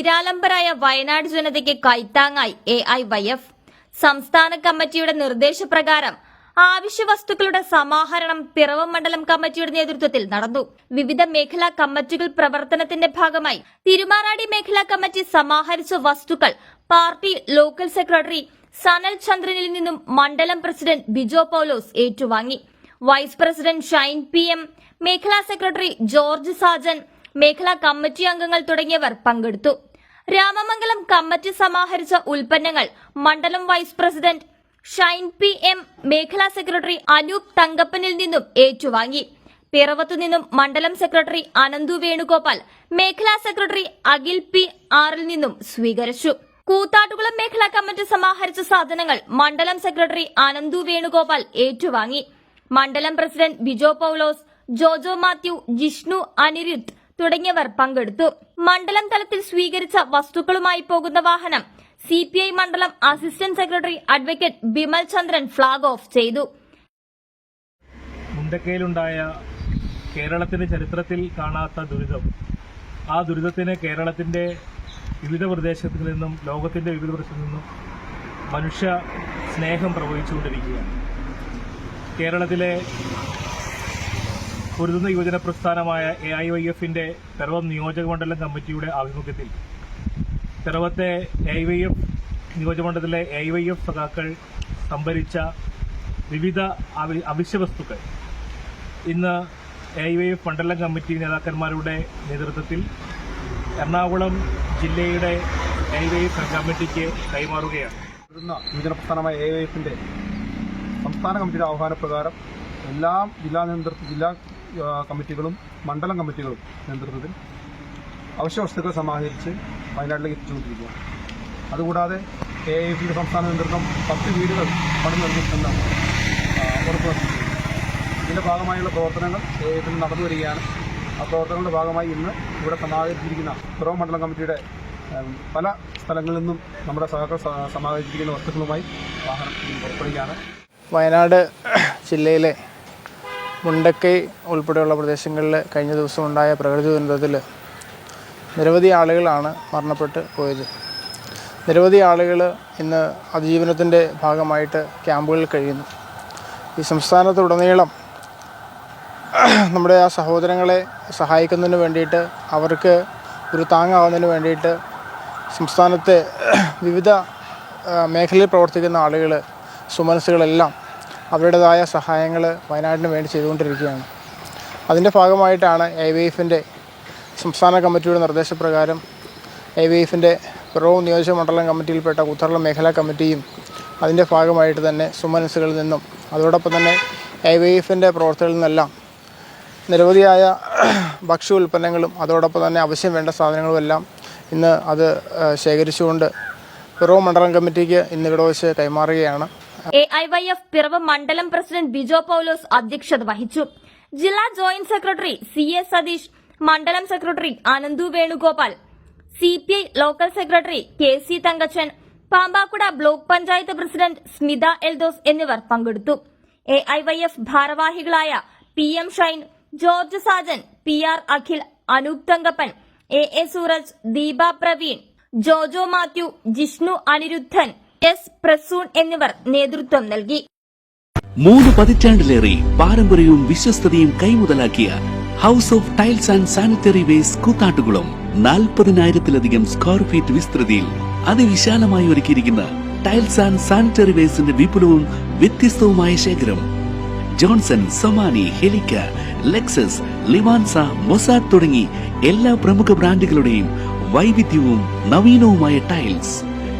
നിരാലംബരായ വയനാട് ജനതയ്ക്ക് കൈത്താങ്ങായി A I Y F സംസ്ഥാന കമ്മിറ്റിയുടെ നിർദ്ദേശപ്രകാരം ആവശ്യ വസ്തുക്കളുടെ സമാഹരണം പിറവം മണ്ഡലം കമ്മിറ്റിയുടെ നേതൃത്വത്തിൽ നടന്നു. വിവിധ മേഖലാ കമ്മിറ്റികൾ പ്രവർത്തനത്തിന്റെ ഭാഗമായി തിരുമാറാടി മേഖലാ കമ്മിറ്റി സമാഹരിച്ച വസ്തുക്കൾ പാർട്ടി ലോക്കൽ സെക്രട്ടറി സനൽ ചന്ദ്രനിൽ നിന്നും മണ്ഡലം പ്രസിഡന്റ് ബിജോ പൌലോസ് ഏറ്റുവാങ്ങി. Vice president Shine P M മേഖലാ സെക്രട്ടറി ജോർജ് സാജൻ മേഖലാ കമ്മിറ്റി അംഗങ്ങൾ തുടങ്ങിയവർ പങ്കെടുത്തു. രാമമംഗലം കമ്മിറ്റി സമാഹരിച്ച ഉൽപ്പന്നങ്ങൾ മണ്ഡലം vice president Shine P M മേഖലാ സെക്രട്ടറി അനൂപ് തങ്കപ്പനിൽ നിന്നും ഏറ്റുവാങ്ങി. പിറവത്തു നിന്നും മണ്ഡലം സെക്രട്ടറി അനന്തു വേണുഗോപാൽ മേഖലാ സെക്രട്ടറി അഖിൽ പി ആറിൽ നിന്നും സ്വീകരിച്ചു. കൂത്താട്ടുകുളം മേഖലാ കമ്മിറ്റി സമാഹരിച്ച സാധനങ്ങൾ മണ്ഡലം സെക്രട്ടറി അനന്തു വേണുഗോപാൽ ഏറ്റുവാങ്ങി. മണ്ഡലം പ്രസിഡന്റ് ബിജോ പൌലോസ് ജോജോ മാത്യു ജിഷ്ണു അനിരുദ്ധ് തുടങ്ങിയവർ പങ്കെടുത്തു. മണ്ഡലം തലത്തിൽ സ്വീകരിച്ച വസ്തുക്കളുമായി പോകുന്ന വാഹനം സി പി ഐ മണ്ഡലം assistant secretary advocate Bimal Chandran flag off ചെയ്തു. മുണ്ടക്കയിലുണ്ടായ കേരളത്തിന്റെ ചരിത്രത്തിൽ കാണാത്ത ദുരിതം. ആ ദുരിതത്തിന് കേരളത്തിന്റെ വിവിധ പ്രദേശത്തിൽ നിന്നും ലോകത്തിന്റെ വിവിധ പ്രദേശത്തു നിന്നും മനുഷ്യ സ്നേഹം പ്രവഹിച്ചുകൊണ്ടിരിക്കുകയാണ്. കേരളത്തിലെ പൊരുതുന്ന യുവജന പ്രസ്ഥാനമായ എ ഐ വൈ എഫിന്റെ പിറവം നിയോജക മണ്ഡലം കമ്മിറ്റിയുടെ ആഭിമുഖ്യത്തിൽ. പിറവത്തെ എ ഐ വൈ എഫ് നിയോജകമണ്ഡലത്തിലെ എ ഐ വൈ എഫ് സഖാക്കൾ സംഭരിച്ച വിവിധ അവി- അവശ്യ വസ്തുക്കൾ ഇന്ന് എ ഐ വൈ എഫ് മണ്ഡലം കമ്മിറ്റി നേതാക്കന്മാരുടെ നേതൃത്വത്തിൽ എറണാകുളം ജില്ലയുടെ എ ഐ വൈ എഫ് കമ്മിറ്റിക്ക് കൈമാറുകയാണ്. യുവജന പ്രസ്ഥാനമായ എ ഐ എഫിന്റെ സംസ്ഥാന കമ്മിറ്റിയുടെ ആഹ്വാനപ്രകാരം എല്ലാ ജില്ലാ നേതൃത്വ ജില്ലാ കമ്മിറ്റികളും മണ്ഡലം കമ്മിറ്റികളും നേതൃത്വത്തിൽ അവശ്യ വസ്തുക്കൾ സമാഹരിച്ച് വയനാട്ടിലേക്ക് എത്തിച്ചുകൊണ്ടിരിക്കുകയാണ്. അതുകൂടാതെ എ ഐ എഫിയുടെ സംസ്ഥാന നേതൃത്വം പത്ത് വീടുകൾ പണി നൽകുമെന്ന് ആ, ഉറപ്പ് നൽകിയിട്ടുണ്ട് ഇതിന്റെ ഭാഗമായുള്ള പ്രവർത്തനങ്ങൾ എ ഐ എഫിൽ നടന്നു വരികയാണ്. ആ പ്രവർത്തനങ്ങളുടെ ഭാഗമായി ഇന്ന് ഇവിടെ സമാഹരിച്ചിരിക്കുന്ന പിറവം മണ്ഡലം കമ്മിറ്റിയുടെ പല സ്ഥലങ്ങളിൽ നിന്നും നമ്മുടെ സഹാക്കൾ സമാഹരിച്ചിരിക്കുന്ന വസ്തുക്കളുമായി വാഹനം പുറപ്പെടുകയാണ് വയനാട് ജില്ലയിലെ മുണ്ടക്കൈ ഉൾപ്പെടെയുള്ള പ്രദേശങ്ങളിൽ കഴിഞ്ഞ ദിവസം ഉണ്ടായ പ്രകൃതി ദുരന്തത്തിൽ നിരവധി ആളുകളാണ് മരണപ്പെട്ട് പോയത്. നിരവധി ആളുകൾ ഇന്ന് അതിജീവനത്തിന്റെ ഭാഗമായിട്ട് ക്യാമ്പുകളിൽ കഴിയുന്നു. ഈ സംസ്ഥാനത്തുടനീളം നമ്മുടെ ആ സഹോദരങ്ങളെ സഹായിക്കുന്നതിന് വേണ്ടിയിട്ട് അവർക്ക് ഒരു താങ്ങാവുന്നതിന് വേണ്ടിയിട്ട് സംസ്ഥാനത്തെ വിവിധ മേഖലയിൽ പ്രവർത്തിക്കുന്ന ആളുകൾ സുമനസ്സുകളെല്ലാം അവരുടേതായ സഹായങ്ങൾ വയനാടിന് വേണ്ടി ചെയ്തുകൊണ്ടിരിക്കുകയാണ്. അതിന്റെ ഭാഗമായിട്ടാണ് എ വി എഫിന്റെ സംസ്ഥാന കമ്മിറ്റിയുടെ നിർദ്ദേശപ്രകാരം എ വി എഫിന്റെ പ്രോ നിയോജക മണ്ഡലം കമ്മിറ്റിയിൽപ്പെട്ട ഉത്തർള മേഖലാ കമ്മിറ്റിയും അതിന്റെ ഭാഗമായിട്ട് തന്നെ സുമനസുകളിൽ നിന്നും അതോടൊപ്പം തന്നെ എ വി എഫിന്റെ പ്രവർത്തകരിൽ നിന്നെല്ലാം നിരവധിയായ ഭക്ഷ്യ ഉൽപ്പന്നങ്ങളും അതോടൊപ്പം തന്നെ ആവശ്യം വേണ്ട സാധനങ്ങളുമെല്ലാം ഇന്ന് അത് ശേഖരിച്ചുകൊണ്ട് പ്രോ മണ്ഡലം കമ്മിറ്റിക്ക് ഇന്ന് ഇവിടെ വെച്ച് കൈമാറുകയാണ്. A I Y F Piravom മണ്ഡലം പ്രസിഡന്റ് ബിജോ പൌലോസ് അധ്യക്ഷത വഹിച്ചു. ജില്ലാ joint secretary C A Satheesh മണ്ഡലം secretary Ananthu Venugopal C P I local secretary K C Thankachan Pampakuda block panchayat president Smitha Eldhose എന്നിവർ പങ്കെടുത്തു. എ ഐ വൈ എഫ് ഭാരവാഹികളായ P M Shine George Sajan P R Akhil Anoop Thankappan A A Sooraj Deepa Praveen Jojo Mathew Jishnu Anirudhan S Prasoon എന്നിവർ നേതൃത്വം നൽകി. മൂന്ന് പതിറ്റാണ്ടിലേറെ പാരമ്പര്യവും വിശ്വസ്തതയും കൈമുതലാക്കിയ house of tiles and sanitary waste Koothattukulam നാൽപ്പതിനായിരത്തിലധികം square feet വിസ്തൃതിയിൽ അതിവിശാലമായി ഒരുക്കിയിരിക്കുന്ന ടൈൽസ് ആൻഡ് സാനിറ്ററി വേസ്റ്റിന്റെ വിപുലവും വ്യത്യസ്തവുമായ ശേഖരം. ജോൺസൺ സൊമാനി ഹെലിക്ക ലെക്സസ് ലിവാൻസ മൊസാഡ് തുടങ്ങി എല്ലാ പ്രമുഖ ബ്രാൻഡുകളുടെയും വൈവിധ്യവും നവീനവുമായ ടൈൽസ്.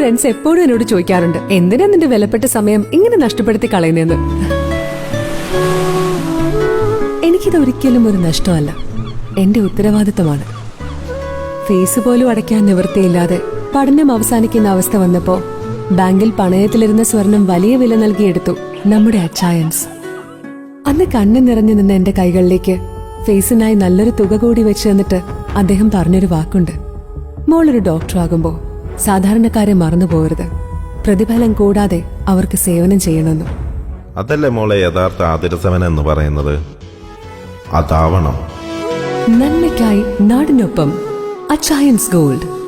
friends എപ്പോഴും എന്നോട് ചോദിക്കാറുണ്ട് എന്തിനാ നിന്റെ വിലപ്പെട്ട സമയം ഇങ്ങനെ നഷ്ടപ്പെടുത്തി കളയുന്നതെന്ന്? എനിക്കിത് ഒരിക്കലും ഒരു നഷ്ടമല്ല. എന്റെ ഉത്തരവാദിത്തമാണ് ഫീസ് പോലും അടയ്ക്കാൻ നിവൃത്തിയില്ലാതെ പഠനം അവസാനിക്കുന്ന അവസ്ഥ വന്നപ്പോ ബാങ്കിൽ പണയത്തിലിരുന്ന സ്വർണം വലിയ വില നൽകിയെടുത്തു നമ്മുടെ അച്ചായൻസ്. അന്ന് കണ്ണു നിറഞ്ഞു നിന്ന എന്റെ കൈകളിലേക്ക് ഫേസിനായി നല്ലൊരു തുക കൂടി വെച്ച് തന്നിട്ട് അദ്ദേഹം പറഞ്ഞൊരു വാക്കുണ്ട്. മോളൊരു ഡോക്ടറാകുമ്പോ സാധാരണക്കാരെ മറന്നു പോകരുത്. പ്രതിഫലം കൂടാതെ അവർക്ക് സേവനം ചെയ്യണമെന്നും. അതല്ലേ മോളെ യഥാർത്ഥ ആതിരസവൻ എന്ന് പറയുന്നത്? അതാവണം. നന്മയ്ക്കായി നാടിനൊപ്പം അച്ചായൻസ് ഗോൾഡ്.